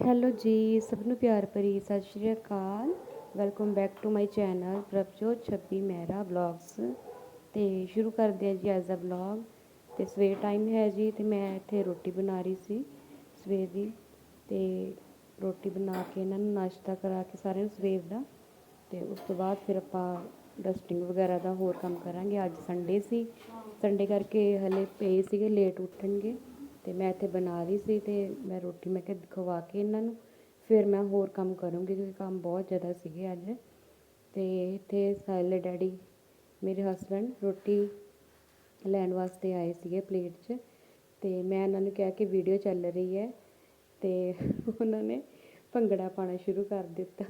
Hello ਜੀ, ਸਭ ਨੂੰ ਪਿਆਰ ਭਰੀ ਸਤਿ ਸ਼੍ਰੀ ਅਕਾਲ। Welcome back to my channel Prabhjot 26 Mehra vlogs ਤੇ ਸ਼ੁਰੂ ਕਰਦੇ ਹਾਂ ਜੀ ਅੱਜ ਦਾ ਵਲੌਗ ਤੇ ਸਵੇਰ ਟਾਈਮ ਹੈ ਜੀ, ਤੇ ਮੈਂ ਇੱਥੇ ਰੋਟੀ ਬਣਾ ਰਹੀ ਸੀ ਸਵੇਰ ਦੀ। ਤੇ ਰੋਟੀ ਬਣਾ ਕੇ ਇਹਨਾਂ ਨੂੰ ਨਾਸ਼ਤਾ ਕਰਾ ਕੇ ਸਾਰਿਆਂ ਨੂੰ ਸਵੇਰ ਦਾ। ਤੇ ਉਸ ਤੋਂ ਬਾਅਦ ਫਿਰ ਆਪਾਂ ਡਸਟਿੰਗ ਵਗੈਰਾ ਦਾ ਹੋਰ ਕੰਮ ਕਰਾਂਗੇ। ਅੱਜ ਸੰਡੇ ਸੀ। ਸੰਡੇ ਕਰਕੇ ਹਲੇ ਪਏ ਸੀਗੇ ਲੇਟ ਉੱਠਣਗੇ। ਤੇ ਮੈਂ ਇੱਥੇ ਬਣਾ ਰਹੀ ਸੀ ਤੇ ਮੈਂ ਰੋਟੀ ਮੈਂ ਕਿਹਾ ਖਵਾ ਕੇ ਇਹਨਾਂ ਨੂੰ। ਫਿਰ ਮੈਂ ਹੋਰ ਕੰਮ ਕਰੂੰਗੀ ਕਿਉਂਕਿ ਕੰਮ ਬਹੁਤ ਜ਼ਿਆਦਾ ਸੀਗੇ ਅੱਜ। ਤੇ ਇੱਥੇ ਸਾਇਲੇ ਡੈਡੀ, ਮੇਰੇ ਹਸਬੰਡ ਰੋਟੀ ਲੈਣ ਵਾਸਤੇ ਆਏ ਸੀਗੇ ਪਲੇਟ 'ਚ। ਤੇ ਮੈਂ ਇਹਨਾਂ ਨੂੰ ਕਿਹਾ ਕਿ ਵੀਡੀਓ ਚੱਲ ਰਹੀ ਹੈ ਤੇ ਉਹਨਾਂ ਨੇ ਭੰਗੜਾ ਪਾਉਣਾ ਸ਼ੁਰੂ ਕਰ ਦਿੱਤਾ।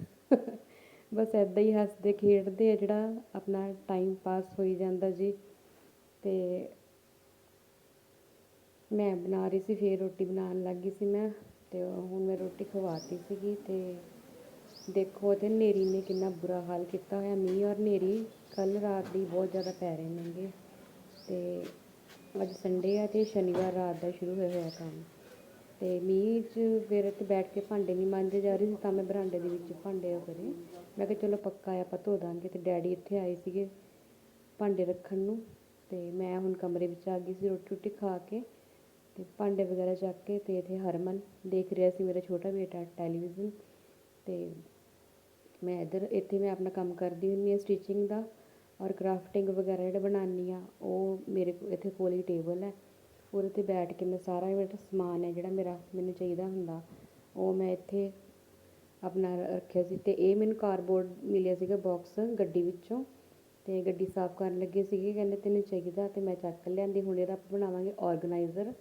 ਬਸ ਐਦਾਂ ਹੀ ਹੱਸਦੇ ਖੇਡਦੇ ਆ ਜਿਹੜਾ ਆਪਣਾ ਟਾਈਮ ਪਾਸ ਹੋਈ ਜਾਂਦਾ ਜੀ। ਤੇ ਮੈਂ ਬਣਾ ਰਹੀ ਸੀ, ਫਿਰ ਰੋਟੀ ਬਣਾਉਣ ਲੱਗ ਗਈ ਸੀ ਮੈਂ ਅਤੇ ਹੁਣ ਮੈਂ ਰੋਟੀ ਖਵਾਤੀ ਸੀਗੀ ਅਤੇ ਦੇਖੋ ਅਤੇ ਹਨੇਰੀ ਨੇ ਕਿੰਨਾ ਬੁਰਾ ਹਾਲ ਕੀਤਾ ਹੋਇਆ, ਮੀਂਹ ਔਰ ਹਨੇਰੀ ਕੱਲ੍ਹ ਰਾਤ ਦੀ ਬਹੁਤ ਜ਼ਿਆਦਾ ਪੈ ਰਹੇ ਨੇਗੇ ਅਤੇ ਅੱਜ ਸੰਡੇ ਆ ਅਤੇ ਸ਼ਨੀਵਾਰ ਰਾਤ ਦਾ ਸ਼ੁਰੂ ਹੋਇਆ ਹੋਇਆ ਕੰਮ ਅਤੇ ਮੀਂਹ 'ਚ ਫਿਰ ਇੱਥੇ ਬੈਠ ਕੇ ਭਾਂਡੇ ਨਹੀਂ ਮਾਂਜੇ ਜਾ ਰਹੇ ਸੀ ਤਾਂ ਮੈਂ ਬਰਾਂਡੇ ਦੇ ਵਿੱਚ ਭਾਂਡੇ ਉਹ ਕਰੇ। ਮੈਂ ਕਿਹਾ ਚਲੋ ਪੱਕਾ ਆ, ਆਪਾਂ ਧੋ ਦਾਂਗੇ ਅਤੇ ਡੈਡੀ ਇੱਥੇ ਆਏ ਸੀਗੇ ਭਾਂਡੇ ਰੱਖਣ ਨੂੰ ਅਤੇ ਮੈਂ ਹੁਣ ਕਮਰੇ ਵਿੱਚ ਆ ਗਈ ਸੀ ਰੋਟੀ ਰੋਟੀ ਖਾ ਕੇ ਅਤੇ ਭਾਂਡੇ ਵਗੈਰਾ ਚੱਕ ਕੇ ਅਤੇ ਇੱਥੇ ਹਰਮਨ ਦੇਖ ਰਿਹਾ ਸੀ ਮੇਰਾ ਛੋਟਾ ਬੇਟਾ ਟੈਲੀਵਿਜ਼ਨ ਅਤੇ ਮੈਂ ਇੱਧਰ, ਇੱਥੇ ਮੈਂ ਆਪਣਾ ਕੰਮ ਕਰਦੀ ਹੁੰਦੀ ਹਾਂ ਸਟਿਚਿੰਗ ਦਾ ਔਰ ਕਰਾਫਟਿੰਗ ਵਗੈਰਾ ਜਿਹੜਾ ਬਣਾਉਂਦੀ ਹਾਂ, ਉਹ ਮੇਰੇ ਇੱਥੇ ਕੋਲ ਹੀ ਟੇਬਲ ਹੈ। ਉਹਦੇ ਤੇ ਬੈਠ ਕੇ ਮੈਂ ਸਾਰਾ ਮੇਰਾ ਸਮਾਨ ਹੈ ਜਿਹੜਾ ਮੇਰਾ, ਮੈਨੂੰ ਚਾਹੀਦਾ ਹੁੰਦਾ, ਉਹ ਮੈਂ ਇੱਥੇ ਆਪਣਾ ਰੱਖਿਆ ਸੀ। ਅਤੇ ਇਹ ਮੈਨੂੰ ਕਾਰਡਬੋਰਡ ਮਿਲਿਆ ਸੀਗਾ ਬਾਕਸ ਗੱਡੀ ਵਿੱਚੋਂ ਅਤੇ ਗੱਡੀ ਸਾਫ਼ ਕਰਨ ਲੱਗੇ ਸੀਗੇ, ਕਹਿੰਦੇ ਤੈਨੂੰ ਚਾਹੀਦਾ ਅਤੇ ਮੈਂ ਚੱਕ ਲਿਆਂਦੀ, ਹੁਣ ਇਹਦਾ ਆਪਾਂ ਬਣਾਵਾਂਗੇ ਔਰਗਨਾਈਜ਼ਰ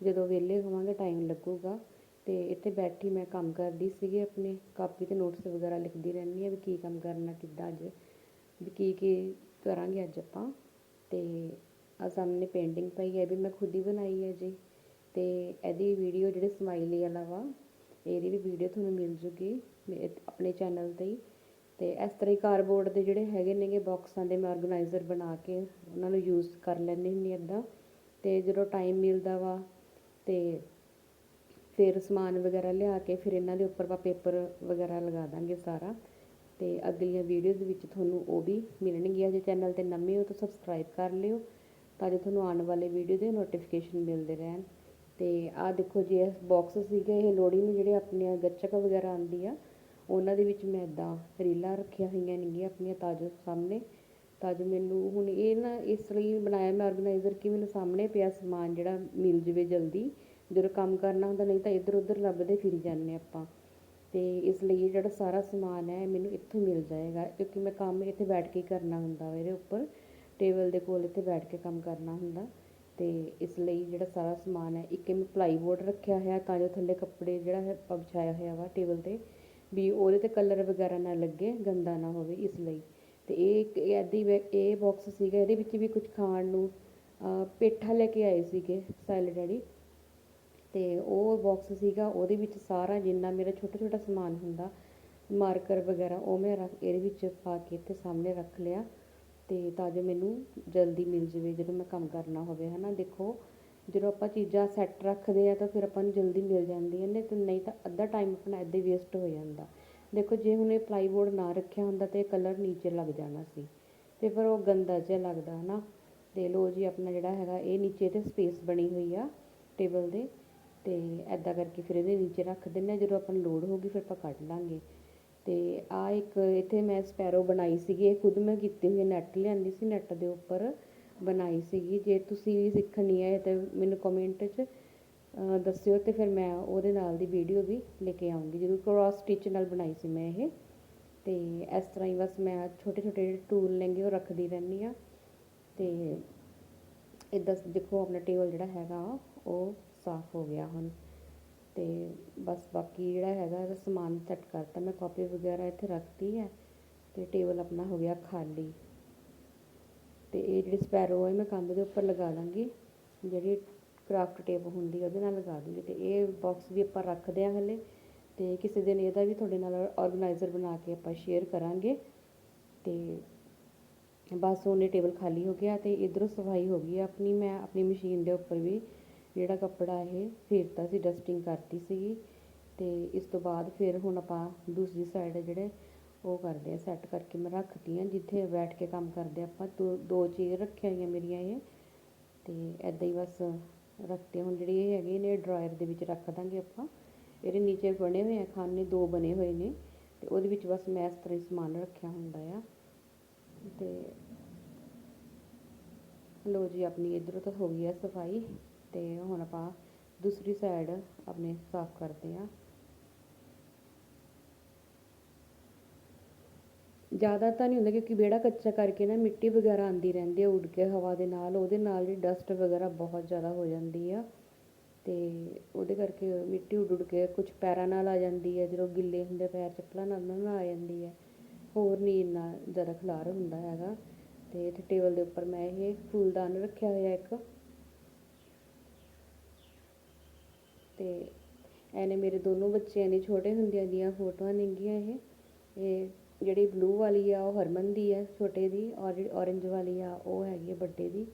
ਜਦੋਂ ਵਿਹਲੇ ਹੋਵਾਂਗੇ ਟਾਈਮ ਲੱਗੂਗਾ। ਅਤੇ ਇੱਥੇ ਬੈਠੀ ਮੈਂ ਕੰਮ ਕਰਦੀ ਸੀਗੀ ਆਪਣੇ, ਕਾਪੀ ਤੇ ਨੋਟਸ ਵਗੈਰਾ ਲਿਖਦੀ ਰਹਿੰਦੀ ਹਾਂ ਵੀ ਕੀ ਕੰਮ ਕਰਨਾ, ਕਿੱਦਾਂ ਅੱਜ, ਵੀ ਕੀ ਕੀ ਕਰਾਂਗੇ ਅੱਜ ਆਪਾਂ। ਅਤੇ ਆ ਸਾਹਮਣੇ ਪੇਂਟਿੰਗ ਪਈ ਹੈ ਇਹ ਵੀ ਮੈਂ ਖੁਦ ਹੀ ਬਣਾਈ ਹੈ ਜੀ। ਅਤੇ ਇਹਦੀ ਵੀਡੀਓ ਜਿਹੜੇ ਸਮਾਈਲੀ ਵਾਲਾ ਵਾ, ਇਹਦੀ ਵੀ ਵੀਡੀਓ ਤੁਹਾਨੂੰ ਮਿਲ ਜੂਗੀ ਆਪਣੇ ਚੈਨਲ ਤੇ ਹੀ। ਅਤੇ ਇਸ ਤਰ੍ਹਾਂ ਹੀ ਕਾਰਡਬੋਰਡ ਦੇ ਜਿਹੜੇ ਹੈਗੇ ਨੇਗੇ ਬਾਕਸਾਂ ਦੇ ਮੈਂ ਔਰਗਨਾਈਜ਼ਰ ਬਣਾ ਕੇ ਉਹਨਾਂ ਨੂੰ ਯੂਜ਼ ਕਰ ਲੈਂਦੀ ਹੁੰਦੀ ਇੱਦਾਂ ਅਤੇ ਜਦੋਂ ਟਾਈਮ ਮਿਲਦਾ ਵਾ ਅਤੇ ਫਿਰ ਸਮਾਨ ਵਗੈਰਾ ਲਿਆ ਕੇ ਫਿਰ ਇਹਨਾਂ ਦੇ ਉੱਪਰ ਆਪਾਂ ਪੇਪਰ ਵਗੈਰਾ ਲਗਾ ਦਾਂਗੇ ਸਾਰਾ। ਅਤੇ ਅਗਲੀਆਂ ਵੀਡੀਓਜ਼ ਵਿੱਚ ਤੁਹਾਨੂੰ ਉਹ ਵੀ ਮਿਲਣਗੀਆਂ। ਜੇ ਚੈਨਲ ਤੇ ਨਵੇਂ ਹੋ ਤਾਂ ਸਬਸਕ੍ਰਾਈਬ ਕਰ ਲਿਓ ਤਾਂ ਜੋ ਤੁਹਾਨੂੰ ਆਉਣ ਵਾਲੇ ਵੀਡੀਓ ਦੇ ਨੋਟੀਫਿਕੇਸ਼ਨ ਮਿਲਦੇ ਰਹਿਣ। ਅਤੇ ਆਹ ਦੇਖੋ ਜੀ, ਇਹ ਬਾਕਸ ਸੀਗੇ, ਇਹ ਲੋੜੀ ਨੂੰ ਜਿਹੜੇ ਆਪਣੀਆਂ ਗੱਚਕ ਵਗੈਰਾ ਆਉਂਦੀ ਆ ਉਹਨਾਂ ਦੇ ਵਿੱਚ ਮੈਂ ਇਦਾਂ ਰੀਲਾਂ ਰੱਖੀਆਂ ਹੋਈਆਂ ਨੇਗੀਆਂ ਆਪਣੀਆਂ ਤਾਂ ਸਾਹਮਣੇ। ਤਾਂ ਜੋ ਮੈਨੂੰ। ਹੁਣ ਇਹ ਨਾ ਇਸ ਲਈ ਬਣਾਇਆ ਮੈਂ ਔਰਗਨਾਈਜ਼ਰ ਕਿ ਮੈਨੂੰ ਸਾਹਮਣੇ ਪਿਆ ਸਮਾਨ ਜਿਹੜਾ ਮਿਲ ਜਾਵੇ ਜਲਦੀ। ਜਦੋਂ ਕੰਮ ਕਰਨਾ ਹੁੰਦਾ ਨਹੀਂ ਤਾਂ ਇੱਧਰ ਉੱਧਰ ਲੱਭਦੇ ਫਿਰੀ ਜਾਂਦੇ ਆਪਾਂ। ਅਤੇ ਇਸ ਲਈ ਇਹ ਜਿਹੜਾ ਸਾਰਾ ਸਮਾਨ ਹੈ ਮੈਨੂੰ ਇੱਥੋਂ ਮਿਲ ਜਾਏਗਾ, ਕਿਉਂਕਿ ਮੈਂ ਕੰਮ ਇੱਥੇ ਬੈਠ ਕੇ ਕਰਨਾ ਹੁੰਦਾ ਵਾ ਇਹਦੇ ਉੱਪਰ। ਟੇਬਲ ਦੇ ਕੋਲ ਇੱਥੇ ਬੈਠ ਕੇ ਕੰਮ ਕਰਨਾ ਹੁੰਦਾ। ਅਤੇ ਇਸ ਲਈ ਜਿਹੜਾ ਸਾਰਾ ਸਮਾਨ ਹੈ, ਇੱਕ ਇਹ ਮੈਂ ਪਲਾਈ ਬੋਰਡ ਰੱਖਿਆ ਹੋਇਆ ਤਾਂ ਜੋ ਥੱਲੇ ਕੱਪੜੇ ਜਿਹੜਾ ਹੈ ਆਪਾਂ ਵਿਛਾਇਆ ਹੋਇਆ ਵਾ ਟੇਬਲ ਤੇ, ਵੀ ਉਹਦੇ ਤੇ ਕਲਰ ਵਗੈਰਾ ਨਾ ਲੱਗੇ, ਗੰਦਾ ਨਾ ਹੋਵੇ ਇਸ ਲਈ। ਅਤੇ ਇਹ ਇੱਕ ਐਦੀ ਇਹ ਬੋਕਸ ਸੀਗਾ, ਇਹਦੇ ਵਿੱਚ ਵੀ ਕੁਝ ਖਾਣ ਨੂੰ ਪੇਠਾ ਲੈ ਕੇ ਆਏ ਸੀਗੇ ਸਾਇਲ ਡੈਡੀ ਤੇ ਉਹ ਬੋਕਸ ਸੀਗਾ, ਉਹਦੇ ਵਿੱਚ ਸਾਰਾ ਜਿੰਨਾ ਮੇਰਾ ਛੋਟਾ ਛੋਟਾ ਸਮਾਨ ਹੁੰਦਾ ਮਾਰਕਰ ਵਗੈਰਾ, ਉਹ ਮੈਂ ਰੱਖ, ਇਹਦੇ ਵਿੱਚ ਪਾ ਕੇ ਇੱਥੇ ਸਾਹਮਣੇ ਰੱਖ ਲਿਆ। ਅਤੇ ਤਾਂ ਜੋ ਮੈਨੂੰ ਜਲਦੀ ਮਿਲ ਜਾਵੇ, ਜਦੋਂ ਮੈਂ ਕੰਮ ਕਰਨਾ ਹੋਵੇ ਹੈ ਨਾ ਦੇਖੋ, ਜਦੋਂ ਆਪਾਂ ਚੀਜ਼ਾਂ ਸੈੱਟ ਰੱਖਦੇ ਆ, ਤਾਂ ਫਿਰ ਆਪਾਂ ਨੂੰ ਜਲਦੀ ਮਿਲ ਜਾਂਦੀਆਂ ਨੇ, ਤੇ ਨਹੀਂ ਤਾਂ ਅੱਧਾ ਟਾਈਮ ਆਪਣਾ ਇੱਦਾਂ ਹੀ ਵੇਸਟ ਹੋ ਜਾਂਦਾ। ਦੇਖੋ, ਜੇ ਹੁਣ ਇਹ ਪਲਾਈਬੋਰਡ ਨਾ ਰੱਖਿਆ ਹੁੰਦਾ ਤੇ ਕਲਰ ਨੀਚੇ ਲੱਗ ਜਾਣਾ ਸੀ। ਤੇ ਫਿਰ ਉਹ ਗੰਦਾ ਜਿਹਾ ਲੱਗਦਾ, ਹਨਾ? ਤੇ ਲੋ ਜੀ, ਆਪਣਾ ਜਿਹੜਾ ਹੈਗਾ, ਇਹ ਨੀਚੇ ਤੇ ਸਪੇਸ ਬਣੀ ਹੋਈ ਆ ਟੇਬਲ ਦੇ। ਤੇ ਐਦਾਂ ਕਰਕੇ ਫਿਰ ਇਹਦੇ ਨੀਚੇ ਰੱਖ ਦਿੰਦੇ ਹਾਂ ਜਦੋਂ ਆਪਾਂ ਨੂੰ ਲੋੜ ਹੋਊਗੀ, ਫਿਰ ਆਪਾਂ ਕੱਢ ਲਾਂਗੇ। ਤੇ ਆ ਇੱਕ, ਇੱਥੇ ਮੈਂ ਸਪੈਰੋ ਬਣਾਈ ਸੀਗੀ। ਇਹ ਖੁਦ ਮੈਂ ਕੀਤੀ ਹੋਈ ਨੈਟ ਲਿਆਂਦੀ ਸੀ ਨੈਟ ਦੇ ਉੱਪਰ ਬਣਾਈ ਸੀਗੀ। ਜੇ ਤੁਸੀਂ ਵੀ ਸਿੱਖਣੀ ਹੈ ਤਾਂ ਮੈਨੂੰ ਕਮੈਂਟ 'ਚ ਦੱਸਿਓ ਅਤੇ ਫਿਰ ਮੈਂ ਉਹਦੇ ਨਾਲ ਦੀ ਵੀਡੀਓ ਵੀ ਲੈ ਕੇ ਆਉਂਗੀ। ਜਦੋਂ ਕ੍ਰਾਸ ਸਟਿਚ ਨਾਲ ਬਣਾਈ ਸੀ ਮੈਂ ਇਹ। ਅਤੇ ਇਸ ਤਰ੍ਹਾਂ ਹੀ ਬਸ ਮੈਂ ਛੋਟੇ ਛੋਟੇ ਜਿਹੜੇ ਟੂਲ ਲੈਂਗੇ ਉਹ ਰੱਖਦੀ ਰਹਿੰਦੀ ਆ ਤੇ ਇਦਾਂ ਦੇਖੋ ਆਪਣਾ ਟੇਬਲ ਜਿਹੜਾ ਹੈਗਾ ਉਹ ਸਾਫ਼ ਹੋ ਗਿਆ ਹੁਣ। ਤੇ ਬਸ ਬਾਕੀ ਜਿਹੜਾ ਹੈਗਾ ਇਹਦਾ ਸਮਾਨ ਸੈੱਟ ਕਰਤਾ। ਮੈਂ ਕਾਪੀ ਵਗੈਰਾ ਇੱਥੇ ਰੱਖਤੀ ਹੈ ਤੇ ਟੇਬਲ ਆਪਣਾ ਹੋ ਗਿਆ ਖਾਲੀ। ਤੇ ਇਹ ਜਿਹੜੀ ਸਪੈਰੋ ਹੈ ਮੈਂ ਕੰਧ ਦੇ ਉੱਪਰ ਲਗਾ ਦਾਂਗੀ। ਜਿਹੜੀ ਕਰਾਫਟ ਟੇਪ ਹੁੰਦੀ ਉਹਦੇ ਨਾਲ ਲਗਾ ਦੂੰਗੀ ਅਤੇ ਇਹ ਬਾਕਸ ਵੀ ਆਪਾਂ ਰੱਖਦੇ ਹਾਂ ਹਲੇ ਅਤੇ ਕਿਸੇ ਦਿਨ ਇਹਦਾ ਵੀ ਤੁਹਾਡੇ ਨਾਲ ਔਰਗਨਾਈਜ਼ਰ ਬਣਾ ਕੇ ਆਪਾਂ ਸ਼ੇਅਰ ਕਰਾਂਗੇ ਅਤੇ ਬਸ ਉਹਨੇ ਟੇਬਲ ਖਾਲੀ ਹੋ ਗਿਆ ਅਤੇ ਇਧਰੋਂ ਸਫ਼ਾਈ ਹੋ ਗਈ ਆਪਣੀ, ਮੈਂ ਆਪਣੀ ਮਸ਼ੀਨ ਦੇ ਉੱਪਰ ਵੀ ਜਿਹੜਾ ਕੱਪੜਾ ਇਹ ਫੇਰਤਾ ਸੀ ਡਸਟਿੰਗ ਕਰਤੀ ਸੀਗੀ ਤੇ ਇਸ ਤੋਂ ਬਾਅਦ ਫਿਰ ਹੁਣ ਆਪਾਂ ਦੂਸਰੀ ਸਾਈਡ ਜਿਹੜੇ ਉਹ ਕਰਦੇ ਆ ਸੈੱਟ ਕਰਕੇ ਮੈਂ ਰੱਖਦੀ ਆ, ਜਿੱਥੇ ਬੈਠ ਕੇ ਕੰਮ ਕਰਦੇ ਆਪਾਂ, ਦੋ ਦੋ ਚੇਅਰ ਰੱਖੀਆਂ ਹੋਈਆਂ ਮੇਰੀਆਂ ਇਹ ਤੇ ਐਦਾਂ ਹੀ ਬਸ ਰੱਖਤੇ ਹੁਣ ਜਿਹੜੀ ਇਹ ਹੈਗੀ, ਇਹਨੇ ਡਰਾਇਰ ਦੇ ਵਿੱਚ ਰੱਖ ਦਾਂਗੇ ਆਪਾਂ। ਇਹਦੇ ਨੀਚੇ ਬਣੇ ਹੋਏ ਆ ਖਾਨੇ ਦੋ ਬਣੇ ਹੋਏ ਨੇ। ਤੇ ਉਹਦੇ ਵਿੱਚ ਬਸ ਮੈਂ ਇਸ ਤਰ੍ਹਾਂ ਹੀ ਸਮਾਨ ਰੱਖਿਆ ਹੁੰਦਾ ਆ। ਤੇ ਲੋ ਜੀ, ਆਪਣੀ ਇਧਰੋਂ ਤਾਂ ਹੋ ਗਈ ਆ ਸਫ਼ਾਈ। ਤੇ ਹੁਣ ਆਪਾਂ ਦੂਸਰੀ ਸਾਈਡ ਆਪਣੇ ਸਾਫ਼ ਕਰਦੇ ਆ। ਜ਼ਿਆਦਾ ਤਾਂ ਨਹੀਂ ਹੁੰਦਾ ਕਿਉਂਕਿ ਵਿਹੜਾ ਕੱਚਾ ਕਰਕੇ ਨਾ ਮਿੱਟੀ ਵਗੈਰਾ ਆਉਂਦੀ ਰਹਿੰਦੀ ਆ, ਉੱਡ ਕੇ ਹਵਾ ਦੇ ਨਾਲ, ਉਹਦੇ ਨਾਲ ਜਿਹੜੀ ਡਸਟ ਵਗੈਰਾ ਬਹੁਤ ਜ਼ਿਆਦਾ ਹੋ ਜਾਂਦੀ ਆ। ਅਤੇ ਉਹਦੇ ਕਰਕੇ ਮਿੱਟੀ ਉੱਡ ਉੱਡ ਕੇ ਕੁਛ ਪੈਰਾਂ ਨਾਲ ਆ ਜਾਂਦੀ ਹੈ ਜਦੋਂ ਗਿੱਲੇ ਹੁੰਦੇ ਪੈਰ ਚੱਪਲਾਂ ਨਾਲ ਉਹਨਾਂ ਨਾਲ ਆ ਜਾਂਦੀ ਹੈ ਹੋਰ ਨਹੀਂ ਇੰਨਾ ਜ਼ਿਆਦਾ ਖਲਾਰ ਹੁੰਦਾ ਹੈਗਾ। ਅਤੇ ਇੱਥੇ ਟੇਬਲ ਦੇ ਉੱਪਰ ਮੈਂ ਇਹ ਫੁੱਲਦਾਨ ਰੱਖਿਆ ਹੋਇਆ ਇੱਕ। ਅਤੇ ਐਨੇ ਮੇਰੇ ਦੋਨੋਂ ਬੱਚਿਆਂ ਦੀ ਛੋਟੇ ਹੁੰਦਿਆਂ ਦੀਆਂ ਫੋਟੋਆਂ ਨੇਗੀਆਂ ਇਹ। ਇਹ ਜਿਹੜੀ ਬਲੂ ਵਾਲੀ ਆ, ਉਹ ਹਰਮਨ ਦੀ ਆ, ਛੋਟੇ ਦੀ, ਔਰ ਜਿਹੜੀ ਔਰੇਂਜ ਵਾਲੀ ਆ, ਉਹ ਹੈਗੀ ਆ ਵੱਡੇ ਦੀ।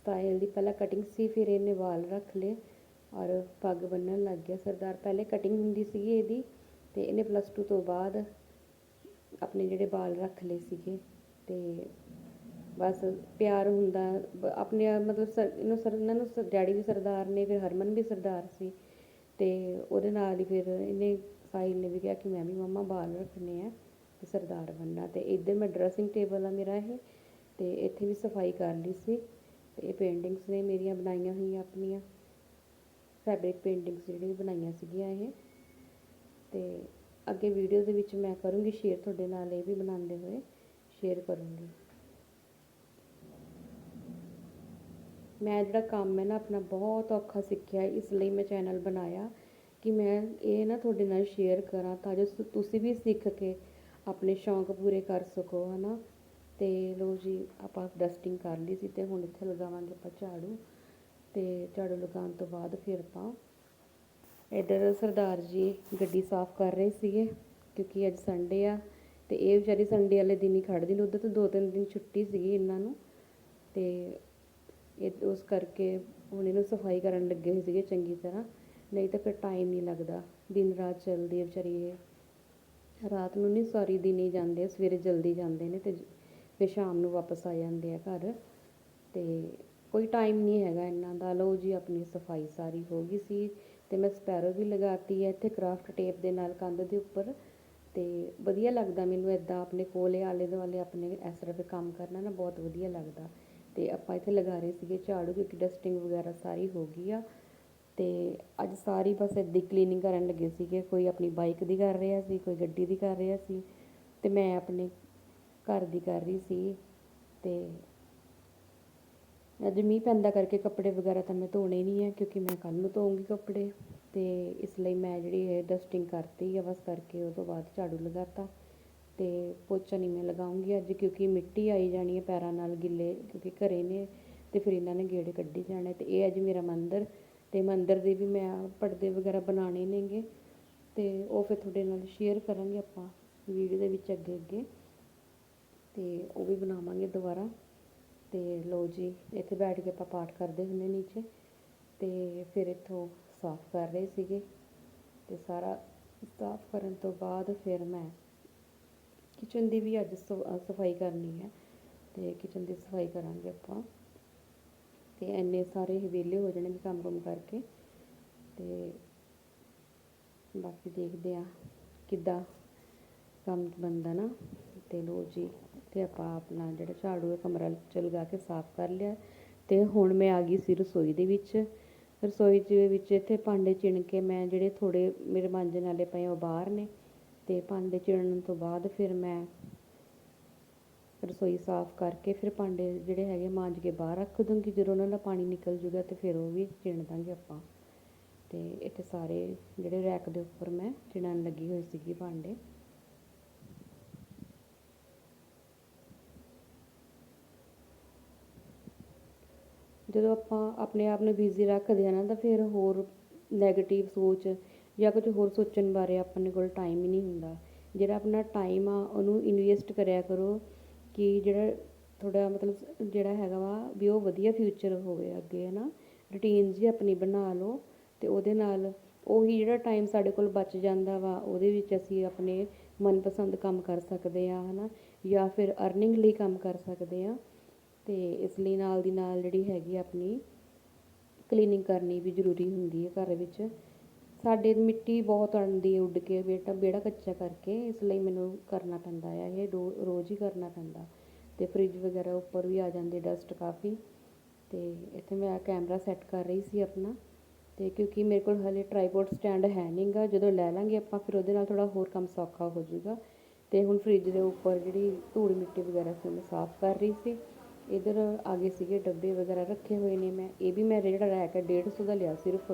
ਸਟਾਈਲ ਦੀ ਪਹਿਲਾਂ ਕਟਿੰਗ ਸੀ, ਫਿਰ ਇਹਨੇ ਵਾਲ ਰੱਖ ਲਏ, ਔਰ ਪੱਗ ਬੰਨਣ ਲੱਗ ਗਿਆ ਸਰਦਾਰ। ਪਹਿਲੇ ਕਟਿੰਗ ਹੁੰਦੀ ਸੀਗੀ ਇਹਦੀ, ਤੇ ਇਹਨੇ ਪਲੱਸ 2 ਤੋਂ ਬਾਅਦ ਆਪਣੇ ਜਿਹੜੇ ਵਾਲ ਰੱਖ ਲਏ ਸੀਗੇ, ਤੇ ਬਸ ਪਿਆਰ ਹੁੰਦਾ, ਆਪਣੇ ਮਤਲਬ ਸਰ, ਇਹਨੂੰ ਸਰ, ਇਹਨਾਂ ਨੂੰ ਡੈਡੀ ਵੀ ਸਰਦਾਰ ਨੇ, ਫਿਰ ਹਰਮਨ ਵੀ ਸਰਦਾਰ ਸੀ, ਤੇ ਉਹਦੇ ਨਾਲ ਹੀ ਫਿਰ ਇਹਨੇ ਸਾਹਿਲ ਨੇ ਵੀ ਕਿਹਾ ਕਿ ਮੈਂ ਵੀ ਮੰਮਾ ਵਾਲ ਰੱਖਣੇ ਆ। ਤੇ ਸਰਦਾਰ ਬੰਨਾ ਤੇ ਇੱਧਰ ਮੈਂ ਡਰੈਸਿੰਗ ਟੇਬਲ ਆ ਮੇਰਾ ਇਹ, ਤੇ ਇੱਥੇ ਵੀ ਸਫ਼ਾਈ ਕਰ ਲਈ ਸੀ। ਤੇ ਇਹ ਪੇਂਟਿੰਗਸ ਨੇ ਮੇਰੀਆਂ ਬਣਾਈਆਂ ਹੋਈਆਂ ਆਪਣੀਆਂ। ਫੈਬਰਿਕ ਪੇਂਟਿੰਗਸ ਜਿਹੜੀਆਂ ਬਣਾਈਆਂ ਸੀਗੀਆਂ ਇਹ। ਤੇ ਅੱਗੇ ਵੀਡੀਓ ਦੇ ਵਿੱਚ ਮੈਂ ਕਰੂੰਗੀ ਸ਼ੇਅਰ ਤੁਹਾਡੇ ਨਾਲ ਇਹ ਵੀ ਬਣਾਉਂਦੇ ਹੋਏ ਸ਼ੇਅਰ ਕਰੂੰਗੀ। ਮੈਂ ਜਿਹੜਾ ਕੰਮ ਹੈ ਨਾ, ਆਪਣਾ ਬਹੁਤ ਔਖਾ ਸਿੱਖਿਆ, ਇਸ ਲਈ ਮੈਂ ਚੈਨਲ ਬਣਾਇਆ ਕਿ ਮੈਂ ਇਹ ਨਾ ਤੁਹਾਡੇ ਨਾਲ ਸ਼ੇਅਰ ਕਰਾਂ ਤਾਂ ਜੋ ਤੁਸੀਂ ਵੀ ਸਿੱਖ ਕੇ ਆਪਣੇ ਸ਼ੌਂਕ ਪੂਰੇ ਕਰ ਸਕੋ ਹੈ ਨਾ ਅਤੇ ਲਓ ਜੀ, ਆਪਾਂ ਡਸਟਿੰਗ ਕਰ ਲਈ ਸੀ ਅਤੇ ਹੁਣ ਇੱਥੇ ਲਗਾਵਾਂਗੇ ਆਪਾਂ ਝਾੜੂ ਅਤੇ ਝਾੜੂ ਲਗਾਉਣ ਤੋਂ ਬਾਅਦ ਫਿਰ ਆਪਾਂ ਇੱਧਰ ਸਰਦਾਰ ਜੀ ਗੱਡੀ ਸਾਫ਼ ਕਰ ਰਹੇ ਸੀਗੇ, ਕਿਉਂਕਿ ਅੱਜ ਸੰਡੇ ਆ ਅਤੇ ਇਹ ਵਿਚਾਰੀ ਸੰਡੇ ਵਾਲੇ ਦਿਨ ਹੀ ਖੜ੍ਹਦੀ ਨੇ ਉੱਧਰ ਤਾਂ ਦੋ ਤਿੰਨ ਦਿਨ ਛੁੱਟੀ ਸੀਗੀ ਇਹਨਾਂ ਨੂੰ ਅਤੇ ਇਹ ਉਸ ਕਰਕੇ ਹੁਣ ਇਹਨੂੰ ਸਫ਼ਾਈ ਕਰਨ ਲੱਗੇ ਹੋਏ ਸੀਗੇ ਚੰਗੀ ਤਰ੍ਹਾਂ, ਨਹੀਂ ਤਾਂ ਫਿਰ ਟਾਈਮ ਨਹੀਂ ਲੱਗਦਾ, ਦਿਨ ਰਾਤ ਚੱਲਦੀ ਹੈ ਵਿਚਾਰੀ ਇਹ। ਰਾਤ ਨੂੰ ਨਹੀਂ, ਸੌਰੀ ਦਿਨੇ ਜਾਂਦੇ ਆ, ਸਵੇਰੇ ਜਲਦੀ ਜਾਂਦੇ ਨੇ ਤੇ ਫਿਰ ਸ਼ਾਮ ਨੂੰ ਵਾਪਸ ਆ ਜਾਂਦੇ ਆ ਘਰ। ਤੇ ਕੋਈ ਟਾਈਮ ਨਹੀਂ ਹੈਗਾ ਇਹਨਾਂ ਦਾ। ਲਓ ਜੀ, ਆਪਣੀ ਸਫ਼ਾਈ ਸਾਰੀ ਹੋ ਗਈ ਸੀ ਤੇ ਮੈਂ ਸਪੈਰੋ ਵੀ ਲਗਾਤੀ ਹੈ ਇੱਥੇ ਕਰਾਫਟ ਟੇਪ ਦੇ ਨਾਲ ਕੰਧ ਦੇ ਉੱਪਰ। ਤੇ ਵਧੀਆ ਲੱਗਦਾ ਮੈਨੂੰ ਇਦਾਂ ਆਪਣੇ ਕੋਲੇ ਆਲੇ ਦੁਆਲੇ ਆਪਣੇ ਇਸ ਤਰ੍ਹਾਂ ਦੇ ਕੰਮ ਕਰਨਾ ਨਾ, ਬਹੁਤ ਵਧੀਆ ਲੱਗਦਾ। ਤੇ ਆਪਾਂ ਇੱਥੇ ਲਗਾ ਰਹੇ ਸੀਗੇ ਝਾੜੂ, ਕਿਉਂਕਿ ਡਸਟਿੰਗ ਵਗੈਰਾ ਸਾਰੀ ਹੋ ਗਈ ਆ। ਅਤੇ ਅੱਜ ਸਾਰੀ ਬਸ ਇੱਦਾਂ ਹੀ ਕਲੀਨਿੰਗ ਕਰਨ ਲੱਗੇ ਸੀਗੇ। ਕੋਈ ਆਪਣੀ ਬਾਈਕ ਦੀ ਕਰ ਰਿਹਾ ਸੀ, ਕੋਈ ਗੱਡੀ ਦੀ ਕਰ ਰਿਹਾ ਸੀ ਅਤੇ ਮੈਂ ਆਪਣੇ ਘਰ ਦੀ ਕਰ ਰਹੀ ਸੀ ਅਤੇ ਅੱਜ ਮੀਂਹ ਪੈਂਦਾ ਕਰਕੇ ਕੱਪੜੇ ਵਗੈਰਾ ਤਾਂ ਮੈਂ ਧੋਣੇ ਨਹੀਂ ਹੈ ਕਿਉਂਕਿ ਮੈਂ ਕੱਲ੍ਹ ਨੂੰ ਧੋਊਂਗੀ ਕੱਪੜੇ ਅਤੇ ਇਸ ਲਈ ਮੈਂ ਜਿਹੜੀ ਇਹ ਡਸਟਿੰਗ ਕਰਤੀ ਆ ਬਸ ਕਰਕੇ ਉਹ ਤੋਂ ਬਾਅਦ ਝਾੜੂ ਲਗਾਤਾ ਤੇ ਪੋਚਾ ਨਹੀਂ ਮੈਂ ਲਗਾਉਂਗੀ ਅੱਜ ਕਿਉਂਕਿ ਮਿੱਟੀ ਆਈ ਜਾਣੀ ਹੈ ਪੈਰਾਂ ਨਾਲ ਗਿੱਲੇ ਕਿਉਂਕਿ ਘਰੇ ਨੇ ਅਤੇ ਫਿਰ ਇਹਨਾਂ ਨੇ ਗੇੜੇ ਕੱਢੀ ਜਾਣੇ ਅਤੇ ਇਹ ਅੱਜ ਮੇਰਾ ਮੰਦਰ ਅਤੇ ਮੰਦਰ ਦੇ ਵੀ ਮੈਂ ਪਰਦੇ ਵਗੈਰਾ ਬਣਾਉਣੇ ਨੇਗੇ ਅਤੇ ਉਹ ਫਿਰ ਤੁਹਾਡੇ ਨਾਲ ਸ਼ੇਅਰ ਕਰਾਂਗੇ ਆਪਾਂ ਵੀਡੀਓ ਦੇ ਵਿੱਚ ਅੱਗੇ ਅੱਗੇ ਅਤੇ ਉਹ ਵੀ ਬਣਾਵਾਂਗੇ ਦੁਬਾਰਾ। ਅਤੇ ਲੋ ਜੀ, ਇੱਥੇ ਬੈਠ ਕੇ ਆਪਾਂ ਪਾਠ ਕਰਦੇ ਹੁੰਦੇ ਨੀਚੇ ਅਤੇ ਫਿਰ ਇੱਥੋਂ ਸਾਫ਼ ਕਰ ਰਹੇ ਸੀਗੇ ਅਤੇ ਸਾਰਾ ਸਾਫ਼ ਕਰਨ ਤੋਂ ਬਾਅਦ ਫਿਰ ਮੈਂ ਕਿਚਨ ਦੀ ਵੀ ਅੱਜ ਸ- ਸਫ਼ਾਈ ਕਰਨੀ ਹੈ ਅਤੇ ਕਿਚਨ ਦੀ ਸਫ਼ਾਈ ਕਰਾਂਗੇ ਆਪਾਂ। ਅਤੇ ਇੰਨੇ ਸਾਰੇ ਹੀ ਵਿਹਲੇ ਹੋ ਜਾਣਗੇ ਕੰਮ ਕੰਮ ਕਰਕੇ ਅਤੇ ਬਾਕੀ ਦੇਖਦੇ ਹਾਂ ਕਿੱਦਾਂ ਕੰਮ ਬਣਦਾ ਨਾ। ਅਤੇ ਲੋ ਜੀ ਅਤੇ ਆਪਾਂ ਆਪਣਾ ਜਿਹੜਾ ਝਾੜੂ ਹੈ ਕਮਰਾ ਚ ਲਗਾ ਕੇ ਸਾਫ਼ ਕਰ ਲਿਆ। ਅਤੇ ਹੁਣ ਮੈਂ ਆ ਗਈ ਸੀ ਰਸੋਈ ਦੇ ਵਿੱਚ। ਰਸੋਈ ਦੇ ਵਿੱਚ ਇੱਥੇ ਭਾਂਡੇ ਚਿਣ ਕੇ ਮੈਂ ਜਿਹੜੇ ਥੋੜੇ ਮੇਰੇ ਮਾਂਜਣ ਵਾਲੇ ਪਏ ਉਹ ਬਾਹਰ ਨੇ। ਅਤੇ ਭਾਂਡੇ ਚਿਣਨ ਤੋਂ ਬਾਅਦ ਫਿਰ ਮੈਂ ਰਸੋਈ ਸਾਫ਼ ਕਰਕੇ ਫਿਰ ਭਾਂਡੇ ਜਿਹੜੇ ਹੈਗੇ ਮਾਂਜ ਕੇ ਬਾਹਰ ਰੱਖ ਦੂੰਗੀ। ਜਦੋਂ ਉਹਨਾਂ ਦਾ ਪਾਣੀ ਨਿਕਲ ਜੂਗਾ ਤੇ ਫਿਰ ਉਹ ਵੀ ਚਿਣ ਦਾਂਗੇ ਆਪਾਂ। ਅਤੇ ਇੱਥੇ ਸਾਰੇ ਜਿਹੜੇ ਰੈਕ ਦੇ ਉੱਪਰ ਮੈਂ ਚਿਣਨ ਲੱਗੀ ਹੋਈ ਸੀਗੀ ਭਾਂਡੇ। ਜਦੋਂ ਆਪਾਂ ਆਪਣੇ ਆਪ ਨੂੰ ਬਿਜ਼ੀ ਰੱਖਦੇ ਆ ਨਾ, ਤਾਂ ਫਿਰ ਹੋਰ ਨੈਗੇਟਿਵ ਸੋਚ ਜਾਂ ਕੁਝ ਹੋਰ ਸੋਚਣ ਬਾਰੇ ਆਪਣੇ ਕੋਲ ਟਾਈਮ ਹੀ ਨਹੀਂ ਹੁੰਦਾ। ਜਿਹੜਾ ਆਪਣਾ ਟਾਈਮ ਆ, ਉਹਨੂੰ ਇਨਵੈਸਟ ਕਰਿਆ ਕਰੋ। ਕਿ ਜਿਹੜਾ ਤੁਹਾਡਾ ਮਤਲਬ ਜਿਹੜਾ ਹੈਗਾ ਵਾ ਵੀ ਉਹ ਵਧੀਆ ਫਿਊਚਰ ਹੋਵੇ ਅੱਗੇ ਹੈ ਨਾ ਰੂਟੀਨ ਜੀ ਆਪਣੀ ਬਣਾ ਲਓ ਅਤੇ ਉਹਦੇ ਨਾਲ ਉਹੀ ਜਿਹੜਾ ਟਾਈਮ ਸਾਡੇ ਕੋਲ ਬਚ ਜਾਂਦਾ ਵਾ, ਉਹਦੇ ਵਿੱਚ ਅਸੀਂ ਆਪਣੇ ਮਨਪਸੰਦ ਕੰਮ ਕਰ ਸਕਦੇ ਹਾਂ ਹੈ ਨਾ ਜਾਂ ਫਿਰ ਅਰਨਿੰਗ ਲਈ ਕੰਮ ਕਰ ਸਕਦੇ ਹਾਂ ਅਤੇ ਇਸ ਲਈ ਨਾਲ ਦੀ ਨਾਲ ਜਿਹੜੀ ਹੈਗੀ ਆਪਣੀ ਕਲੀਨਿੰਗ ਕਰਨੀ ਵੀ ਜ਼ਰੂਰੀ ਹੁੰਦੀ ਹੈ ਘਰ ਵਿੱਚ। ਸਾਡੇ ਮਿੱਟੀ ਬਹੁਤ ਆਉਂਦੀ ਉੱਡ ਕੇ, ਬੇਟਾ ਬੇੜਾ ਕੱਚਾ ਕਰਕੇ ਇਸ ਲਈ ਮੈਨੂੰ ਕਰਨਾ ਪੈਂਦਾ ਆ, ਇਹ ਰੋ, ਰੋਜ਼ ਹੀ ਕਰਨਾ ਪੈਂਦਾ। ਅਤੇ ਫਰਿੱਜ ਵਗੈਰਾ ਉੱਪਰ ਵੀ ਆ ਜਾਂਦੀ ਡਸਟ ਕਾਫੀ। ਅਤੇ ਇੱਥੇ ਮੈਂ ਕੈਮਰਾ ਸੈੱਟ ਕਰ ਰਹੀ ਸੀ ਆਪਣਾ। ਅਤੇ ਕਿਉਂਕਿ ਮੇਰੇ ਕੋਲ ਹਾਲੇ ਟ੍ਰਾਈਪੋਡ ਸਟੈਂਡ ਹੈ ਨਹੀਂ ਗਾ, ਜਦੋਂ ਲੈ ਲਾਂਗੇ ਆਪਾਂ ਫਿਰ ਉਹਦੇ ਨਾਲ ਥੋੜ੍ਹਾ ਹੋਰ ਕੰਮ ਸੌਖਾ ਹੋ ਜਾਊਗਾ। ਅਤੇ ਹੁਣ ਫਰਿੱਜ ਦੇ ਉੱਪਰ ਜਿਹੜੀ ਧੂੜ ਮਿੱਟੀ ਵਗੈਰਾ ਸੀ ਮੈਂ ਸਾਫ਼ ਕਰ ਰਹੀ ਸੀ। ਇਧਰ ਆਗੇ ਸੀਗੇ ਡੱਬੇ ਵਗੈਰਾ ਰੱਖੇ ਹੋਏ ਨੇ ਮੈਂ, ਇਹ ਵੀ ਮੈਂ ਜਿਹੜਾ ਰੈਕ ਹੈ 150 ਦਾ ਲਿਆ ਸਿਰਫ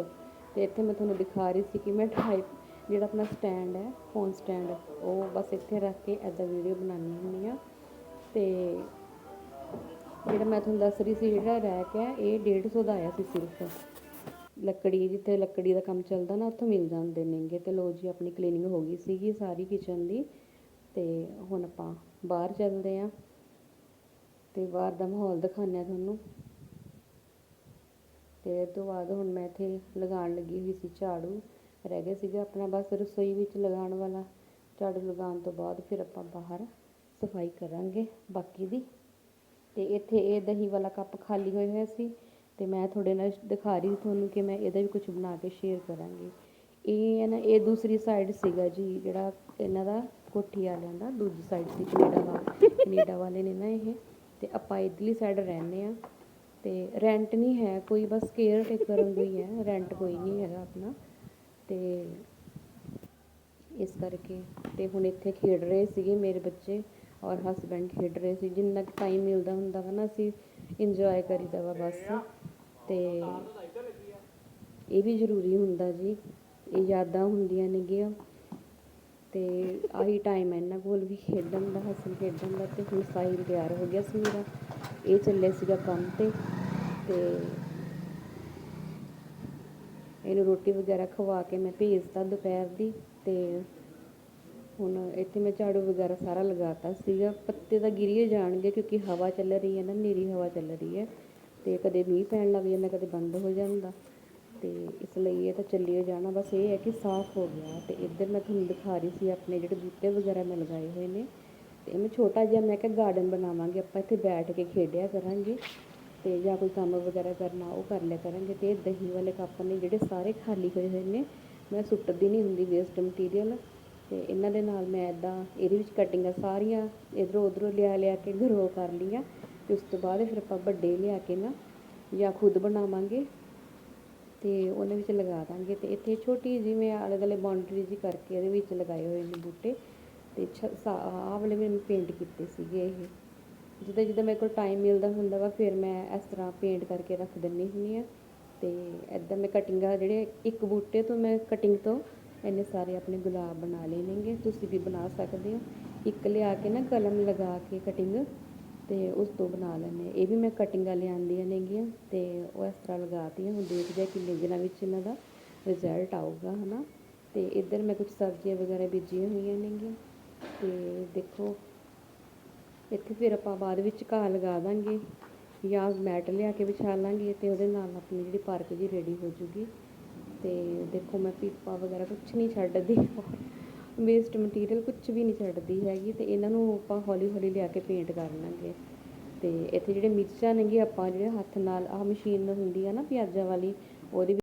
ਅਤੇ ਇੱਥੇ ਮੈਂ ਤੁਹਾਨੂੰ ਦਿਖਾ ਰਹੀ ਸੀ ਕਿ ਮੈਂ ਟਾਈਪ ਜਿਹੜਾ ਆਪਣਾ ਸਟੈਂਡ ਹੈ ਫੋਨ ਸਟੈਂਡ ਉਹ ਬਸ ਇੱਥੇ ਰੱਖ ਕੇ ਐਦਾਂ ਵੀਡੀਓ ਬਣਾਉਂਦੀ ਹੁੰਦੀ ਆ ਅਤੇ ਜਿਹੜਾ ਮੈਂ ਤੁਹਾਨੂੰ ਦੱਸ ਰਹੀ ਸੀ, ਜਿਹੜਾ ਰੈਕ ਹੈ, ਇਹ 150 ਦਾ ਆਇਆ ਸੀ ਸਿਰਫ। ਲੱਕੜੀ, ਜਿੱਥੇ ਲੱਕੜੀ ਦਾ ਕੰਮ ਚੱਲਦਾ ਨਾ, ਉੱਥੋਂ ਮਿਲ ਜਾਂਦੇ ਨੇਗੇ। ਤੇ ਲੋ ਜੀ, ਆਪਣੀ ਕਲੀਨਿੰਗ ਹੋ ਗਈ ਸੀਗੀ ਸਾਰੀ ਕਿਚਨ ਦੀ। ਤੇ ਹੁਣ ਆਪਾਂ ਬਾਹਰ ਚੱਲਦੇ ਆਂ ਤੇ ਬਾਹਰ ਦਾ ਮਾਹੌਲ ਦਿਖਾਉਂਦੇ ਹਾਂ ਤੁਹਾਨੂੰ। ਅਤੇ ਇਹ ਤੋਂ ਬਾਅਦ ਹੁਣ ਮੈਂ ਇੱਥੇ ਲਗਾਉਣ ਲੱਗੀ ਹੋਈ ਸੀ ਝਾੜੂ, ਰਹਿ ਗਿਆ ਸੀਗਾ ਆਪਣਾ ਬਸ ਰਸੋਈ ਵਿੱਚ ਲਗਾਉਣ ਵਾਲਾ। ਝਾੜੂ ਲਗਾਉਣ ਤੋਂ ਬਾਅਦ ਫਿਰ ਆਪਾਂ ਬਾਹਰ ਸਫ਼ਾਈ ਕਰਾਂਗੇ ਬਾਕੀ ਦੀ। ਅਤੇ ਇੱਥੇ ਇਹ ਦਹੀਂ ਵਾਲਾ ਕੱਪ ਖਾਲੀ ਹੋਇਆ ਹੋਇਆ ਸੀ ਅਤੇ ਮੈਂ ਤੁਹਾਡੇ ਨਾਲ ਦਿਖਾ ਰਹੀ ਤੁਹਾਨੂੰ ਕਿ ਮੈਂ ਇਹਦਾ ਵੀ ਕੁਝ ਬਣਾ ਕੇ ਸ਼ੇਅਰ ਕਰਾਂਗੀ। ਇਹ ਹੈ ਨਾ, ਇਹ ਦੂਸਰੀ ਸਾਈਡ ਸੀਗਾ ਜੀ, ਜਿਹੜਾ ਇਹਨਾਂ ਦਾ ਕੋਠੀ ਵਾਲਿਆਂ ਦਾ, ਦੂਜੀ ਸਾਈਡ ਸੀ ਕੈਨੇਡਾ ਵਾਲਾ, ਕੈਨੇਡਾ ਵਾਲੇ ਨੇ ਨਾ ਇਹ। ਤੇ ਆਪਾਂ ਇਧਰਲੀ ਸਾਈਡ ਰਹਿੰਦੇ ਆ ਅਤੇ ਰੈਂਟ ਨਹੀਂ ਹੈ, ਕੋਈ ਬਸ ਕੇਅਰ ਟੇਕਰ ਵਾਂਗੂ ਹੀ ਹੈ ਰੈਂਟ ਕੋਈ ਨਹੀਂ ਹੈਗਾ ਆਪਣਾ ਅਤੇ ਇਸ ਕਰਕੇ ਅਤੇ ਹੁਣ ਇੱਥੇ ਖੇਡ ਰਹੇ ਸੀਗੇ ਮੇਰੇ ਬੱਚੇ ਔਰ ਹਸਬੈਂਡ ਖੇਡ ਰਹੇ ਸੀ, ਜਿੰਨਾ ਕੁ ਟਾਈਮ ਮਿਲਦਾ ਹੁੰਦਾ ਵਾ ਨਾ ਅਸੀਂ ਇੰਜੋਏ ਕਰੀਦਾ ਵਾ ਬਸ ਅਤੇ ਇਹ ਵੀ ਜ਼ਰੂਰੀ ਹੁੰਦਾ ਜੀ, ਇਹ ਯਾਦਾਂ ਹੁੰਦੀਆਂ ਨੇਗੀਆਂ ਤੇ ਆਹੀ ਟਾਈਮ ਹੈ ਇਹਨਾਂ ਕੋਲ ਵੀ ਖੇਡਣ ਦਾ ਹੱਸਣ ਖੇਡਣ ਦਾ ਤੇ ਹੁਣ ਸਾਹਿਲ ਤਿਆਰ ਹੋ ਗਿਆ ਸੀ ਮੇਰਾ, ਇਹ ਚੱਲੇ ਸੀਗਾ ਕੰਮ ਤੇ। ਤੇ ਇਹਨੂੰ ਰੋਟੀ ਵਗੈਰਾ ਖਵਾ ਕੇ ਮੈਂ ਭੇਜਤਾ ਦੁਪਹਿਰ ਦੀ ਤੇ ਹੁਣ ਇੱਥੇ ਮੈਂ ਝਾੜੂ ਵਗੈਰਾ ਸਾਰਾ ਲਗਾਤਾ ਸੀਗਾ। ਪੱਤੇ ਤਾਂ ਗਿਰੀਏ ਜਾਣਗੇ ਕਿਉਂਕਿ ਹਵਾ ਚੱਲ ਰਹੀ ਹੈ ਨਾ ਨੇਰੀ ਹਵਾ ਚੱਲ ਰਹੀ ਹੈ ਤੇ ਕਦੇ ਮੀਂਹ ਪੈਣ ਲੱਗ ਜਾਂਦਾ, ਕਦੇ ਬੰਦ ਹੋ ਜਾਂਦਾ ਤੇ ਇਸ ਲਈ ਇਹ ਤਾਂ ਚੱਲੀ ਜਾਣਾ। ਬਸ ਇਹ ਹੈ ਕਿ ਸਾਫ਼ ਹੋ ਗਿਆ ਤੇ ਇੱਧਰ ਮੈਂ ਤੁਹਾਨੂੰ ਦਿਖਾ ਰਹੀ ਸੀ ਆਪਣੇ ਜਿਹੜੇ ਬੂਟੇ ਵਗੈਰਾ ਮੈਂ ਲਗਾਏ ਹੋਏ ਨੇ। ਤੇ ਮੈਂ ਛੋਟਾ ਜਿਹਾ ਮੈਂ ਕਿਹਾ ਗਾਰਡਨ ਬਣਾਵਾਂਗੇ, ਆਪਾਂ ਇੱਥੇ ਬੈਠ ਕੇ ਖੇਡਿਆ ਕਰਾਂਗੇ। ਤੇ ਜਾਂ ਕੋਈ ਕੰਮ ਵਗੈਰਾ ਕਰਨਾ, ਉਹ ਕਰ ਲਿਆ ਕਰਾਂਗੇ ਤੇ ਦਹੀਂ ਵਾਲੇ ਕੱਪ ਨੇ ਜਿਹੜੇ ਸਾਰੇ ਖਾਲੀ ਹੋਏ ਹੋਏ ਨੇ, ਮੈਂ ਸੁੱਟਦੀ ਨਹੀਂ ਹੁੰਦੀ ਵੇਸਟ ਮਟੀਰੀਅਲ ਤੇ ਇਹਨਾਂ ਦੇ ਨਾਲ ਮੈਂ ਇਦਾਂ ਇਹਦੇ ਵਿੱਚ ਕਟਿੰਗਾਂ ਸਾਰੀਆਂ ਇਧਰੋਂ ਉਧਰੋਂ ਲਿਆ ਲਿਆ ਕੇ ਗਰੋ ਕਰ ਲਈਆਂ ਤੇ ਉਸ ਤੋਂ ਬਾਅਦ ਫਿਰ ਆਪਾਂ ਵੱਡੇ ਲਿਆ ਕੇ ਨਾ ਜਾਂ ਖੁਦ ਬਣਾਵਾਂਗੇ ਤੇ ਉਹਦੇ ਵਿੱਚ ਲਗਾ ਦਾਂਗੇ ਤੇ ਇੱਥੇ ਛੋਟੀ ਜਿਹੀ ਮੈਂ ਆਲੇ ਦੁਆਲੇ ਬਾਉਂਡਰੀ ਜੀ ਕਰਕੇ ਇਹਦੇ ਵਿੱਚ ਲਗਾਏ ਹੋਏ ਨੇ ਬੂਟੇ ਤੇ ਆਹ ਵਾਲੇ ਮੈਂ ਪੇਂਟ ਕੀਤੇ ਸੀਗੇ ਇਹ। ਜਿੱਦਾਂ ਜਿੱਦਾਂ ਮੇਰੇ ਕੋਲ ਟਾਈਮ ਮਿਲਦਾ ਹੁੰਦਾ ਵਾ, ਫਿਰ ਮੈਂ ਇਸ ਤਰ੍ਹਾਂ ਪੇਂਟ ਕਰਕੇ ਰੱਖ ਦਿੰਦੀ ਹੁੰਦੀ ਆ ਤੇ ਐਦਾਂ ਮੈਂ ਕਟਿੰਗਾਂ ਜਿਹੜੇ ਇੱਕ ਬੂਟੇ ਤੋਂ ਮੈਂ ਕਟਿੰਗ ਤੋਂ ਇੰਨੇ ਸਾਰੇ ਆਪਣੇ ਗੁਲਾਬ ਬਣਾ ਲਏ ਨੇਗੇ। ਤੁਸੀਂ ਵੀ ਬਣਾ ਸਕਦੇ ਹੋ। ਇੱਕ ਲਿਆ ਕੇ ਨਾ ਕਲਮ ਲਗਾ ਕੇ ਕਟਿੰਗ ਤੇ ਉਸ ਤੋਂ ਬਣਾ ਲੈਂਦੇ ਇਹ ਵੀ ਮੈਂ ਕਟਿੰਗਾਂ ਲਿਆਂਦੀਆਂ ਨੇਗੀਆਂ ਤੇ ਉਹ ਇਸ ਤਰ੍ਹਾਂ ਲਗਾਤੀਆਂ। ਹੁਣ ਦੇਖਦੇ ਆ ਕਿੰਨੇ ਦਿਨਾਂ ਵਿੱਚ ਇਹਨਾਂ ਦਾ ਰਿਜ਼ਲਟ ਆਊਗਾ, ਹਨਾ। ਤੇ ਇੱਧਰ ਮੈਂ ਕੁਝ ਸਬਜ਼ੀਆਂ ਵਗੈਰਾ ਬੀਜੀਆਂ ਹੋਈਆਂ ਨੇਗੀਆਂ। ਤੇ ਦੇਖੋ ਇੱਥੇ ਫਿਰ ਆਪਾਂ ਬਾਅਦ ਵਿੱਚ ਘਾਹ ਲਗਾ ਦਾਂਗੇ ਜਾਂ ਮੈਟ ਲਿਆ ਕੇ ਵਿਛਾ ਲਾਂਗੇ ਤੇ ਉਹਦੇ ਨਾਲ ਆਪਣੀ ਜਿਹੜੀ ਪਾਰਕ ਜੀ ਰੈਡੀ ਹੋ ਜੂਗੀ। ਤੇ ਦੇਖੋ ਮੈਂ ਪੀਪਾ ਵਗੈਰਾ ਕੁਝ ਨਹੀਂ ਛੱਡਦੀ। ਵੇਸਟ ਮਟੀਰੀਅਲ ਕੁਝ ਵੀ ਨਹੀਂ ਛੱਡਦੀ ਹੈਗੀ ਤੇ ਇਹਨਾਂ ਨੂੰ ਆਪਾਂ ਹੌਲੀ ਹੌਲੀ ਲਿਆ ਕੇ ਪੇਂਟ ਕਰ ਲਾਂਗੇ। ਤੇ ਇੱਥੇ ਜਿਹੜੇ ਮਿਰਚਾਂ ਨੇਗੇ ਆਪਾਂ ਜਿਹੜੇ ਹੱਥ ਨਾਲ ਆਹ ਮਸ਼ੀਨ ਹੁੰਦੀ ਆ ਨਾ ਪਿਆਜ਼ਾਂ ਵਾਲੀ, ਉਹਦੇ